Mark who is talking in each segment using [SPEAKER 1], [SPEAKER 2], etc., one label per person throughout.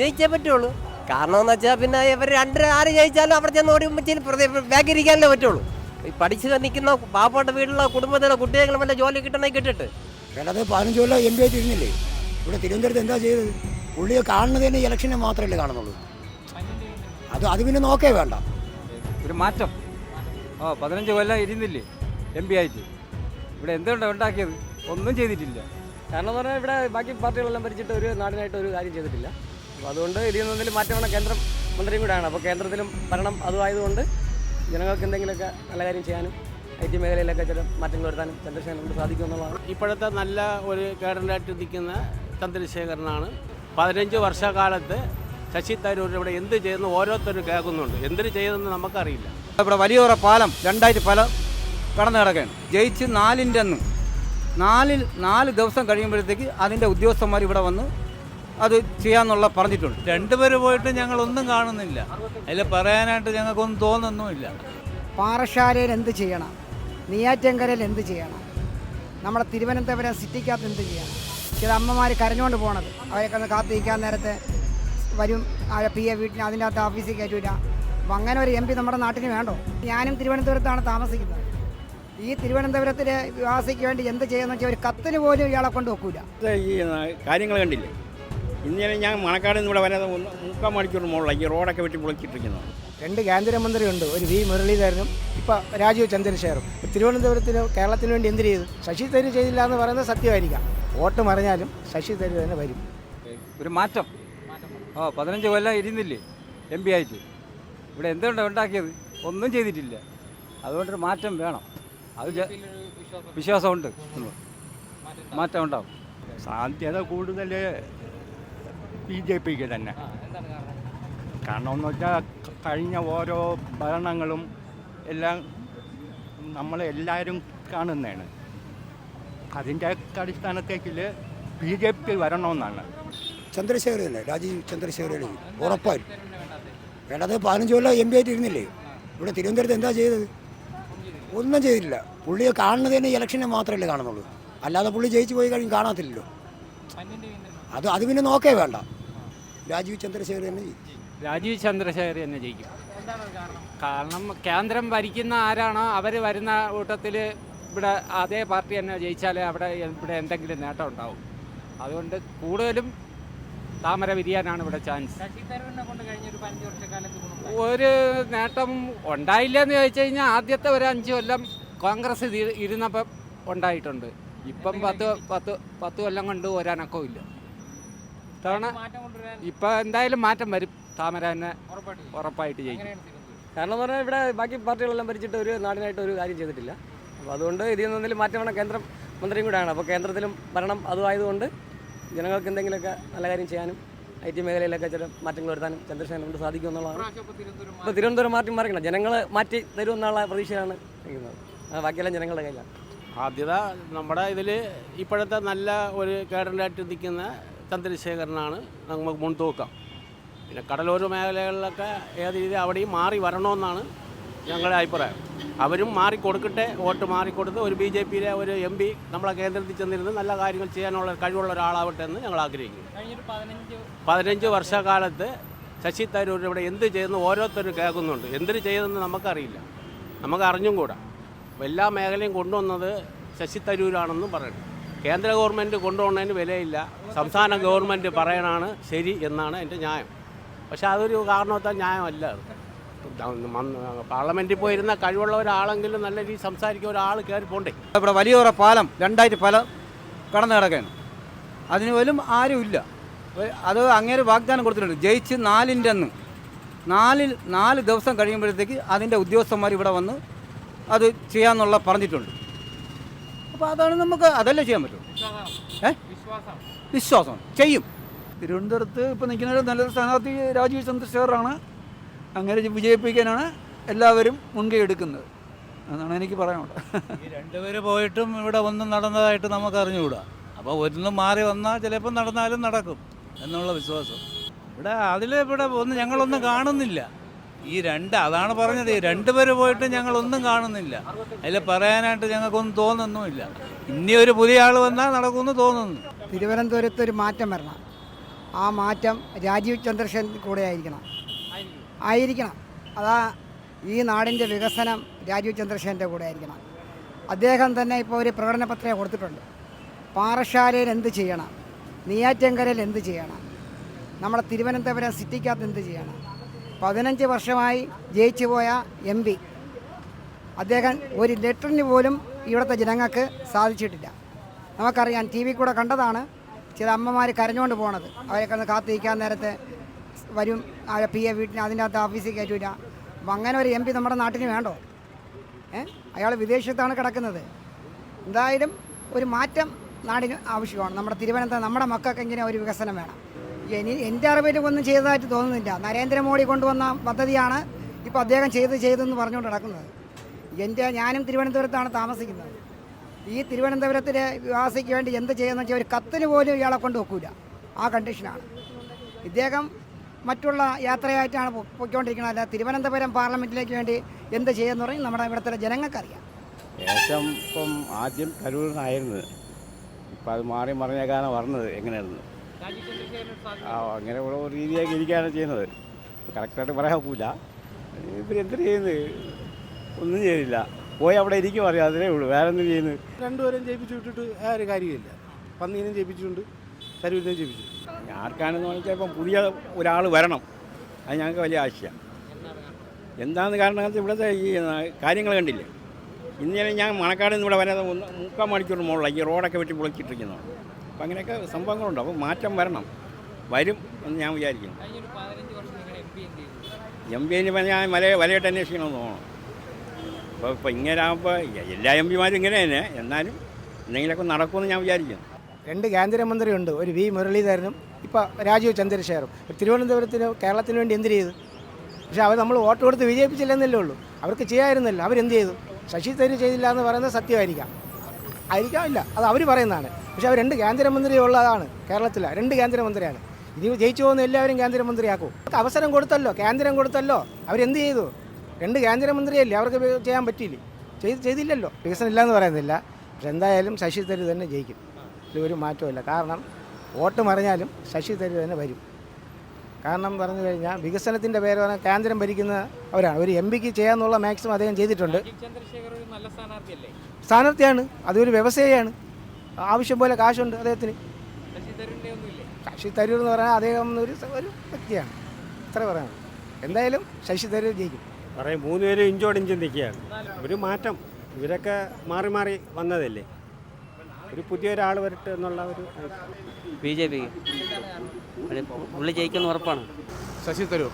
[SPEAKER 1] ജയിച്ചേ പറ്റുള്ളൂ. കാരണം എന്ന് വെച്ചാൽ പിന്നെ ഇവർ രണ്ട് ആര് ജയിച്ചാലും അവിടെ ചെന്ന് ഓടി ഉമ്മച്ചിയിൽ ബാക്കിരിക്കാനല്ലേ പറ്റുള്ളൂ. ഈ പഠിച്ച് നിൽക്കുന്ന പാവപ്പെട്ട വീട്ടിലുള്ള കുടുംബത്തിലെ കുട്ടികൾ വല്ല ജോലി കിട്ടണമെങ്കിൽ കിട്ടിട്ട്.
[SPEAKER 2] വേണ്ടത് പതിനഞ്ച് കൊല്ലം എം പി ആയിട്ട് ഇരുന്നില്ലേ ഇവിടെ തിരുവനന്തപുരത്ത് എന്താ ചെയ്തത്? പുള്ളിയെ കാണുന്നത് തന്നെ ഇലക്ഷനെ മാത്രമല്ലേ കാണുന്നുള്ളൂ. അത് അത് പിന്നെ നോക്കേ വേണ്ട.
[SPEAKER 3] ഒരു മാറ്റം. ഓ പതിനഞ്ച് കൊല്ലം ഇരുന്നില്ലേ എം പി ആയിട്ട്. ഇവിടെ എന്തുകൊണ്ടാണ് ഉണ്ടാക്കിയത്? ഒന്നും ചെയ്തിട്ടില്ല.
[SPEAKER 4] കാരണം എന്ന് പറഞ്ഞാൽ ഇവിടെ ബാക്കി പാർട്ടികളെല്ലാം ഭരിച്ചിട്ട് ഒരു നാടിനായിട്ട് ഒരു കാര്യം ചെയ്തിട്ടില്ല. അപ്പോൾ അതുകൊണ്ട് ഇതിൽ നിന്നും മാറ്റം വേണം കേന്ദ്ര മന്ത്രിയും കൂടെയാണ് അപ്പോൾ കേന്ദ്രത്തിലും ഭരണം അതുമായതുകൊണ്ട് ജനങ്ങൾക്ക് എന്തെങ്കിലുമൊക്കെ നല്ല കാര്യം ചെയ്യാനും ഐ ടി മേഖലയിലൊക്കെ ചില മാറ്റങ്ങൾ വരുത്താനും ചന്ദ്രശേഖരൻ കൊണ്ട് സാധിക്കും എന്നുള്ളതാണ്.
[SPEAKER 5] ഇപ്പോഴത്തെ നല്ല ഒരു കേഡറിനായിട്ട് നിൽക്കുന്ന ചന്ദ്രശേഖരനാണ്. പതിനഞ്ച് വർഷക്കാലത്ത് ശശി തരൂർ ഇവിടെ എന്ത് ചെയ്യുന്നു ഓരോരുത്തരും കേൾക്കുന്നുണ്ട്. എന്തിന് ചെയ്തെന്ന് നമുക്കറിയില്ല.
[SPEAKER 3] ഇവിടെ വലിയോറ പാലം രണ്ടായിട്ട് പല കടന്നു കിടക്കുകയാണ് ജയിച്ച് നാലിന്റെ അന്ന് നാലിൽ നാല് ദിവസം കഴിയുമ്പോഴത്തേക്ക് അതിന്റെ ഉദ്യോഗസ്ഥന്മാർ ഇവിടെ വന്ന് അത് ചെയ്യാന്നുള്ള പറഞ്ഞിട്ടുണ്ട്.
[SPEAKER 6] രണ്ടുപേര് പോയിട്ട് ഞങ്ങൾ ഒന്നും കാണുന്നില്ല. അതിൽ പറയാനായിട്ട് ഞങ്ങൾക്കൊന്നും തോന്നുന്നുമില്ല.
[SPEAKER 7] പാറശാലയിൽ എന്ത് ചെയ്യണം? നെയ്യാറ്റങ്കരയിൽ എന്ത് ചെയ്യണം? നമ്മുടെ തിരുവനന്തപുരം സിറ്റിക്കകത്ത് എന്ത് ചെയ്യണം? ചില അമ്മമാർ കരഞ്ഞുകൊണ്ട് പോകണത് അവരൊക്കെ ഒന്ന് കാത്തിരിക്കാൻ നേരത്തെ വരും. ആ പി എ വീട്ടിന് അതിന്റെ അകത്ത് ഓഫീസിൽ കയറ്റൂല. അപ്പം അങ്ങനെ ഒരു എം പി നമ്മുടെ നാട്ടിന് വേണ്ടോ? ഞാനും തിരുവനന്തപുരത്താണ് താമസിക്കുന്നത്. ഈ തിരുവനന്തപുരത്തിലെ വിവാസിക്ക് വേണ്ടി എന്ത് ചെയ്യുന്ന വെച്ചാൽ ഒരു കത്തിന് പോലും ഇയാളെ കൊണ്ട് വെക്കൂല.
[SPEAKER 8] ഈ കാര്യങ്ങൾ കണ്ടില്ലേ? ഇന്നലെ ഞാൻ മണക്കാട് നിന്ന് ഇവിടെ വരാതെ ഒന്ന് മുക്കാൽ മണിക്കൂർ മുകളിലായി ഈ റോഡൊക്കെ വെട്ടി പൊളിച്ചിട്ടിരിക്കുന്നു
[SPEAKER 7] രണ്ട് കേന്ദ്രമന്ത്രിയുണ്ട്. ഒരു വി മുരളീധരനും ഇപ്പം രാജീവ് ചന്ദ്രശേഖറും. തിരുവനന്തപുരത്തിന് കേരളത്തിന് വേണ്ടി എന്ത് ചെയ്തു? ശശി തരൂർ ചെയ്തില്ല എന്ന് പറയുന്നത് സത്യമായിരിക്കാം. വോട്ട് മറിഞ്ഞാലും ശശി തരൂർ തന്നെ വരും.
[SPEAKER 3] ഒരു മാറ്റം. ആ പതിനഞ്ച് കൊല്ലം ഇരുന്നില്ലേ? എം പി ആയിട്ട്. ഇവിടെ എന്തുകൊണ്ടാണ് ഉണ്ടാക്കിയത്? ഒന്നും ചെയ്തിട്ടില്ല. അതുകൊണ്ടൊരു മാറ്റം വേണം. അത് വിശ്വാസമുണ്ട്. മാറ്റം ഉണ്ടാവും.
[SPEAKER 8] സാധ്യത കൂടുതൽ ബി ജെ പിക്ക് തന്നെ. കാരണം? എന്ന് വെച്ചാൽ കഴിഞ്ഞ ഓരോ ഭരണങ്ങളും എല്ലാം നമ്മളെല്ലാവരും കാണുന്നതാണ്. അതിന്റെ അടിസ്ഥാനത്തേക്കിൽ ബി ജെ പി വരണമെന്നാണ്.
[SPEAKER 2] ചന്ദ്രശേഖര തന്നെ രാജീവ് ചന്ദ്രശേഖരൻ ഉറപ്പായി. വേണ്ടത് പതിനഞ്ച് കൊല്ലം എം പി ആയിട്ട് ഇരുന്നില്ലേ ഇവിടെ തിരുവനന്തപുരത്ത് എന്താ ചെയ്തത്? ഒന്നും ചെയ്തില്ല പുള്ളിയെ കാണുന്നത് തന്നെ ഇലക്ഷനെ മാത്രമല്ലേ കാണുന്നുള്ളൂ. അല്ലാതെ പുള്ളി ജയിച്ചു പോയി കഴിഞ്ഞ് കാണാത്തില്ലല്ലോ. അത് അത് പിന്നെ നോക്കേ വേണ്ട. രാജീവ് ചന്ദ്രശേഖർ തന്നെ ജയിക്കും.
[SPEAKER 9] രാജീവ് ചന്ദ്രശേഖർ തന്നെ ജയിക്കും. കാരണം കേന്ദ്രം ഭരിക്കുന്ന ആരാണോ അവർ വരുന്ന കൂട്ടത്തിൽ ഇവിടെ അതേ പാർട്ടി തന്നെ ജയിച്ചാലേ അവിടെ ഇവിടെ എന്തെങ്കിലും നേട്ടം ഉണ്ടാവും. അതുകൊണ്ട് കൂടുതലും താമര വിരിയാനാണ് ഇവിടെ ചാൻസ് ഒരു നേട്ടം ഉണ്ടായില്ല എന്ന് ചോദിച്ചു കഴിഞ്ഞാൽ ആദ്യത്തെ ഒരു അഞ്ച് കൊല്ലം കോൺഗ്രസ് ഇരുന്നപ്പം ഉണ്ടായിട്ടുണ്ട്. ഇപ്പം പത്ത് പത്ത് പത്ത് കൊല്ലം കൊണ്ട് ഒരനക്കവും ഇല്ല. തവണ ഇപ്പം എന്തായാലും മാറ്റം വരും. താമര തന്നെ ഉറപ്പായിട്ട് ചെയ്യും
[SPEAKER 4] കാരണം എന്ന് പറഞ്ഞാൽ ഇവിടെ ബാക്കി പാർട്ടികളെല്ലാം ഭരിച്ചിട്ട് ഒരു നാടിനായിട്ട് ഒരു കാര്യം ചെയ്തിട്ടില്ല. അപ്പോൾ അതുകൊണ്ട് ഇതിൽ നിന്നെങ്കിലും മാറ്റം വേണം കേന്ദ്ര മന്ത്രിയും കൂടെയാണ്. അപ്പോൾ കേന്ദ്രത്തിലും ഭരണം അതുമായതുകൊണ്ട് ജനങ്ങൾക്ക് എന്തെങ്കിലുമൊക്കെ നല്ല കാര്യം ചെയ്യാനും ഐ ടി മേഖലയിലൊക്കെ ചില മാറ്റങ്ങൾ വരുത്താനും ചന്ദ്രശേഖരൻ കൊണ്ട് സാധിക്കും എന്നുള്ളതാണ്. ഇപ്പോൾ തിരുവനന്തപുരം മാറ്റി മാറിക്കണം. ജനങ്ങൾ മാറ്റി തരുമെന്നുള്ള പ്രതീക്ഷയാണ് നിൽക്കുന്നത്. ബാക്കിയെല്ലാം ജനങ്ങളുടെ കയ്യിലാണ്.
[SPEAKER 5] ആദ്യത നമ്മുടെ ഇതിൽ ഇപ്പോഴത്തെ നല്ല ഒരു കേഡറിനായിട്ട് നിൽക്കുന്ന ചന്ദ്രശേഖരനാണ് നമുക്ക് മുൻതൂക്കം. പിന്നെ കടലോര മേഖലകളിലൊക്കെ ഏത് രീതി അവിടെയും മാറി വരണമെന്നാണ് ഞങ്ങളുടെ അഭിപ്രായം. അവരും മാറി കൊടുക്കട്ടെ വോട്ട് മാറിക്കൊടുത്ത് ഒരു ബി ജെ പിയിലെ ഒരു എം പി നമ്മളെ കേന്ദ്രത്തിൽ ചെന്നിരുന്ന് നല്ല കാര്യങ്ങൾ ചെയ്യാനുള്ള കഴിവുള്ള ഒരാളാവട്ടെ എന്ന് ഞങ്ങൾ ആഗ്രഹിക്കുന്നു. പതിനഞ്ച് വർഷക്കാലത്ത് ശശി തരൂർ ഇവിടെ എന്ത് ചെയ്യുന്നു ഓരോരുത്തരും കേൾക്കുന്നുണ്ട്. എന്തിന് ചെയ്തെന്ന് നമുക്കറിയില്ല. നമുക്ക് അറിഞ്ഞും കൂടാ എല്ലാ മേഖലയും കൊണ്ടുവന്നത് ശശി തരൂരാണെന്നും പറയണം കേന്ദ്ര ഗവൺമെന്റ് കൊണ്ടുപോകുന്നതിന് വിലയില്ല. സംസ്ഥാന ഗവൺമെന്റ് പറയണാണ് ശരി എന്നാണ് എന്റെ ന്യായം. പക്ഷെ അതൊരു കാരണവത്താൽ ന്യായമല്ല പാർലമെന്റിൽ പോയിരുന്ന കഴിവുള്ള ഒരാളെങ്കിലും നല്ല രീതിയിൽ സംസാരിക്കുന്ന ഒരാൾ കയറി പോണ്ടേ?
[SPEAKER 3] ഇവിടെ വലിയൊരു പാലം രണ്ടായിട്ട് പല കടന്നു കിടക്കുകയാണ് അതിന് പോലും ആരുമില്ല അത് അങ്ങേര് വാഗ്ദാനം കൊടുത്തിട്ടുണ്ട്. ജയിച്ച് നാലിന്റെ അന്ന് നാലിൽ നാല് ദിവസം കഴിയുമ്പോഴത്തേക്ക് അതിന്റെ ഉദ്യോഗസ്ഥന്മാർ ഇവിടെ വന്ന് അത് ചെയ്യാമെന്നുള്ള പറഞ്ഞിട്ടുണ്ട്. അപ്പോൾ അതാണ് നമുക്ക് അതല്ലേ ചെയ്യാൻ പറ്റും? ഏ? വിശ്വാസം. ചെയ്യും.
[SPEAKER 10] തിരുവനന്തപുരത്ത് ഇപ്പോൾ നിൽക്കുന്ന ഒരു നല്ല സ്ഥാനാർത്ഥി രാജീവ് ചന്ദ്രശേഖറാണ് അങ്ങനെ വിജയിപ്പിക്കാനാണ് എല്ലാവരും മുൻകൈ എടുക്കുന്നത്. അതാണ് എനിക്ക് പറയാനുള്ളത്.
[SPEAKER 6] ഈ രണ്ടുപേര് പോയിട്ടും ഇവിടെ ഒന്നും നടന്നതായിട്ട് നമുക്ക് അറിഞ്ഞുകൂടാ. അപ്പോൾ ഒന്നും മാറി വന്നാൽ ചിലപ്പോൾ നടന്നാലും നടക്കും എന്നുള്ള വിശ്വാസം. ഇവിടെ അതിൽ ഇവിടെ ഒന്നും ഞങ്ങളൊന്നും കാണുന്നില്ല. ഈ രണ്ട് അതാണ് പറഞ്ഞത്. രണ്ടുപേര് പോയിട്ട് ഞങ്ങളൊന്നും കാണുന്നില്ല. അതിൽ പറയാനായിട്ട് ഞങ്ങൾക്കൊന്നും തോന്നുന്നുമില്ല. ഇനി ഒരു പുതിയ ആൾ വന്നാൽ നടക്കുമെന്ന് തോന്നുന്നു.
[SPEAKER 7] തിരുവനന്തപുരത്ത് ഒരു മാറ്റം വരണം. ആ മാറ്റം രാജീവ് ചന്ദ്രശേഖരൻ കൂടെ ആയിരിക്കണം. ആയിരിക്കണം. അതാ ഈ നാടിന്റെ വികസനം രാജീവ് ചന്ദ്രശേഖരന്റെ കൂടെ ആയിരിക്കണം. അദ്ദേഹം തന്നെ ഇപ്പോൾ ഒരു പ്രകടന പത്രിക കൊടുത്തിട്ടുണ്ട്. പാറശാലയിൽ എന്ത് ചെയ്യണം? നെയ്യാറ്റങ്കരയിൽ എന്ത് ചെയ്യണം? നമ്മുടെ തിരുവനന്തപുരം സിറ്റിക്കകത്ത് എന്ത് ചെയ്യണം? പതിനഞ്ച് വർഷമായി ജയിച്ചു പോയ എം പി. അദ്ദേഹം ഒരു ലെറ്ററിന് പോലും ഇവിടുത്തെ ജനങ്ങൾക്ക് സാധിച്ചിട്ടില്ല. നമുക്കറിയാം ടി വി കൂടെ കണ്ടതാണ് ചില അമ്മമാർ കരഞ്ഞുകൊണ്ട് പോണത്. അവരെ കിടന്ന് കാത്തിരിക്കാൻ നേരത്തെ വരും അവരെ പി എ വീട്ടിന് അതിന്റെ അകത്ത് ഓഫീസിൽ കയറ്റില്ല അപ്പം അങ്ങനെ ഒരു എം പി നമ്മുടെ നാട്ടിന് വേണ്ടോ? ഏ? അയാൾ വിദേശത്താണ് കിടക്കുന്നത്. എന്തായാലും ഒരു മാറ്റം നാടിന് ആവശ്യമാണ്. നമ്മുടെ തിരുവനന്തപുരം നമ്മുടെ മക്കൾക്ക് ഇങ്ങനെ ഒരു വികസനം വേണം. ഇനി എന്റെ അറിവിലും ഒന്നും ചെയ്തതായിട്ട് തോന്നുന്നില്ല. നരേന്ദ്രമോദി കൊണ്ടുവന്ന പദ്ധതിയാണ് ഇപ്പോൾ അദ്ദേഹം ചെയ്ത് ചെയ്തെന്ന് പറഞ്ഞുകൊണ്ട് നടക്കുന്നത്. എന്റെ ഞാനും തിരുവനന്തപുരത്താണ് താമസിക്കുന്നത്. ഈ തിരുവനന്തപുരത്തിലെ വിവാസിക്ക് വേണ്ടി എന്ത് ചെയ്യുന്ന വെച്ചാൽ ഒരു കത്തിന് പോലും ഇയാളെ കൊണ്ട് വെക്കൂല. ആ കണ്ടീഷനാണ്. ഇദ്ദേഹം മറ്റുള്ള യാത്രയായിട്ടാണ് പൊയ്ക്കൊണ്ടിരിക്കുന്നത്. അല്ല തിരുവനന്തപുരം പാർലമെന്റിലേക്ക് വേണ്ടി എന്ത് ചെയ്യുമെന്ന് പറയും നമ്മുടെ ഇവിടുത്തെ ജനങ്ങൾക്കറിയാം.
[SPEAKER 8] ഏറ്റവും ഇപ്പം ആദ്യം കരൂരിനായിരുന്നു ഇപ്പം അത് മാറി മറിഞ്ഞേക്കാനാണ് പറഞ്ഞത്. എങ്ങനെയായിരുന്നു ആ അങ്ങനെ ഓരോ രീതിയാക്കി ഇരിക്കുകയാണ് ചെയ്യുന്നത്. കറക്റ്റായിട്ട് പറയാൻ ഒക്കില്ല. എന്ത് ചെയ്യുന്നത്? ഒന്നും ചെയ്തില്ല. പോയി അവിടെ ഇരിക്കും അറിയാം. അതിനേ ഉള്ളൂ. വേറെ എന്ത് ചെയ്യുന്നു?
[SPEAKER 5] രണ്ടുപേരും ജയിപ്പിച്ചു വിട്ടിട്ട് ആ ഒരു കാര്യമില്ല. പന്നീനും ജയിപ്പിച്ചിട്ടുണ്ട്. തരൂരിനെയും ജയിപ്പിച്ചു
[SPEAKER 8] ആർക്കാണെന്ന് പറഞ്ഞാൽ ഇപ്പം പുതിയ ഒരാൾ വരണം. അത് ഞങ്ങൾക്ക് വലിയ ആശയമാണ് എന്താണെന്ന് കാരണം ഇവിടുത്തെ ഈ കാര്യങ്ങൾ കണ്ടില്ലേ? ഇന്നലെ ഞാൻ മണക്കാട് നിന്ന് ഇവിടെ വരാതെ മുക്കാൽ മണിക്കൂർ മുകളിലാണ് ഈ റോഡൊക്കെ വെട്ടി പൊളിച്ചിട്ടിരിക്കുന്നത് അപ്പം അങ്ങനെയൊക്കെ സംഭവങ്ങളുണ്ട്. അപ്പോൾ മാറ്റം വരണം. വരും എന്ന് ഞാൻ വിചാരിക്കുന്നു. എം പി എന്ന് പറഞ്ഞാൽ മല വലയിട്ട് അന്വേഷിക്കണമെന്ന് തോന്നണം അപ്പോൾ ഇപ്പോൾ ഇങ്ങനെ ആകുമ്പോൾ എല്ലാ എം പിമാരും ഇങ്ങനെ തന്നെ. എന്നാലും എന്തെങ്കിലുമൊക്കെ നടക്കുമെന്ന് ഞാൻ വിചാരിക്കുന്നു.
[SPEAKER 11] രണ്ട് കേന്ദ്രമന്ത്രിയുണ്ട്. ഒരു വി മുരളീധരനും ഇപ്പോൾ രാജീവ് ചന്ദ്രശേഖറും. തിരുവനന്തപുരത്തിന് കേരളത്തിന് വേണ്ടി എന്ത് ചെയ്തു? പക്ഷേ അവർ നമ്മൾ വോട്ട് കൊടുത്ത് വിജയിപ്പിച്ചില്ലെന്നല്ലേ ഉള്ളൂ. അവർക്ക് ചെയ്യാമായിരുന്നല്ലോ അവരെന്ത് ചെയ്തു? ശശി തരൂർ ചെയ്തില്ല എന്ന് പറയുന്നത് സത്യമായിരിക്കാം. ആയിരിക്കാം ഇല്ല അത് അവർ പറയുന്നതാണ്. പക്ഷേ അവർ രണ്ട് കേന്ദ്രമന്ത്രി ഉള്ളതാണ് കേരളത്തിൽ രണ്ട് കേന്ദ്രമന്ത്രിയാണ്. ഇനി ജയിച്ചു പോകുന്ന എല്ലാവരും കേന്ദ്രമന്ത്രിയാക്കും. അവസരം കൊടുത്തല്ലോ കേന്ദ്രം കൊടുത്തല്ലോ. അവരെന്ത് ചെയ്തു? രണ്ട് കേന്ദ്രമന്ത്രിയല്ലേ? അവർക്ക് ചെയ്യാൻ പറ്റിയില്ലേ? ചെയ്ത് ചെയ്തില്ലല്ലോ. വികസനം ഇല്ലയെന്ന് പറയുന്നില്ല. പക്ഷെ എന്തായാലും ശശി തരൂർ തന്നെ ജയിക്കും. ഇതിലൊരു മാറ്റമില്ല കാരണം വോട്ട് മറിഞ്ഞാലും ശശി തരൂർ തന്നെ വരും. കാരണം പറഞ്ഞു കഴിഞ്ഞാൽ വികസനത്തിന്റെ പേര് പറഞ്ഞാൽ കേന്ദ്രം ഭരിക്കുന്ന അവരാണ് ഒരു എം പിക്ക് ചെയ്യാന്നുള്ള മാക്സിമം അദ്ദേഹം ചെയ്തിട്ടുണ്ട്. സ്ഥാനാർത്ഥിയാണ്. അതൊരു വ്യവസായിയാണ്. ആവശ്യം പോലെ കാശുണ്ട് അദ്ദേഹത്തിന്. ശശി തരൂർ എന്ന് പറഞ്ഞാൽ അദ്ദേഹം ഒരു ഒരു വ്യക്തിയാണ്. അത്ര പറയാം എന്തായാലും ശശി തരൂർ ജയിക്കും.
[SPEAKER 12] പറയും മൂന്ന് പേരും ഇഞ്ചോടിഞ്ച് നിൽക്കുകയാണ്. ഒരു മാറ്റം. ഇവരൊക്കെ മാറി മാറി വന്നതല്ലേ? ഒരു പുതിയ ഒരാൾ വരട്ടെ എന്നുള്ള ഒരു
[SPEAKER 1] ബി ജെ പിക്ക് പുള്ളി ജയിക്കുന്ന ഉറപ്പാണ്.
[SPEAKER 5] ശശി തരൂർ.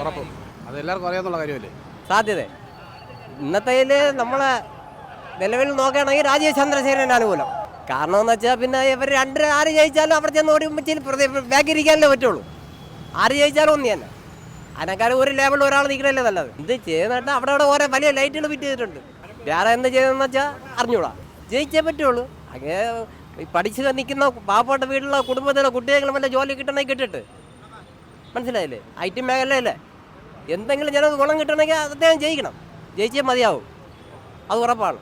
[SPEAKER 5] ഉറപ്പും. അത് എല്ലാവർക്കും അറിയാന്നുള്ള കാര്യമല്ലേ?
[SPEAKER 1] സാധ്യത. ഇന്നത്തെ നമ്മളെ നിലവിൽ നോക്കുകയാണെങ്കിൽ രാജീവ് ചന്ദ്രശേഖരൻ അനുകൂലം. കാരണം എന്ന് വെച്ചാൽ പിന്നെ ഇവർ രണ്ട് ആര് ജയിച്ചാലും അവിടെ ചെന്ന് ഓടി വേഗിരിക്കാനല്ലേ പറ്റുള്ളൂ. ആര് ജയിച്ചാലും ഒന്ന് തന്നെ. അതിനേക്കാളും ഒരു ലെവലിൽ ഒരാൾ നിൽക്കണല്ലേ നല്ലത്. ഇത് ചെയ്യുന്നിട്ട് അവിടെ അവിടെ ഓരോ വലിയ ലൈറ്റുകൾ ഫിറ്റ് ചെയ്തിട്ടുണ്ട് വേറെ എന്ത് ചെയ്തതെന്ന് വെച്ചാൽ അറിഞ്ഞൂടാ. ജയിച്ചേ പറ്റുള്ളൂ. അങ്ങനെ പഠിച്ചു നിൽക്കുന്ന പാവപ്പെട്ട വീട്ടിലുള്ള കുടുംബത്തിലെ കുട്ടികൾ വല്ല ജോലി കിട്ടണമെങ്കിൽ കിട്ടിട്ട്. മനസ്സിലായില്ലേ? ഐ ടി മേഖലയല്ലേ എന്തെങ്കിലും ജനങ്ങൾക്ക് ഗുണം കിട്ടണമെങ്കിൽ അദ്ദേഹം ജയിക്കണം. ജയിച്ചേ മതിയാവും. അത് ഉറപ്പാണ്.